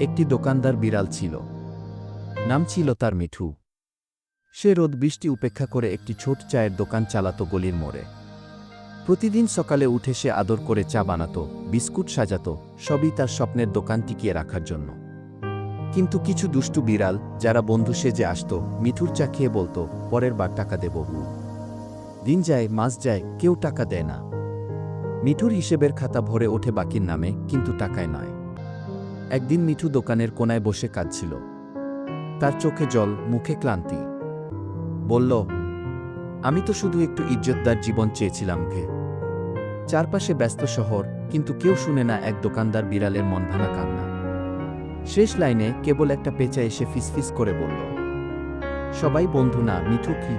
একটি দোকানদার বিড়াল ছিল। নাম ছিল তার মিঠু। সে রোদ বৃষ্টি উপেক্ষা করে একটি ছোট চায়ের দোকান চালাতো গলির মোড়ে। প্রতিদিন সকালে উঠে সে আদর করে চা বানাত, বিস্কুট সাজাত, সবই তার স্বপ্নের দোকান টিকিয়ে রাখার জন্য। কিন্তু কিছু দুষ্টু বিড়াল, যারা বন্ধু সেজে আসত, মিঠুর চা খেয়ে বলতো, পরের বার টাকা দেব। দিন যায়, মাস যায়, কেউ টাকা দেয় না। মিঠুর হিসেবের খাতা ভরে ওঠে বাকির নামে, কিন্তু টাকায় নয়। একদিন মিঠু দোকানের কোনায় বসে কাঁদছিল। তার চোখে জল, মুখে ক্লান্তি। বলল, আমি তো শুধু একটু ইজ্জতদার জীবন চেয়েছিলাম ভে চারপাশে ব্যস্ত শহর, কিন্তু কেউ শুনে না এক দোকানদার বিড়ালের মন ভাঙা কান্না। শেষ লাইনে কেবল একটা পেঁচা এসে ফিসফিস করে বলল, সবাই বন্ধু না, মিঠু কি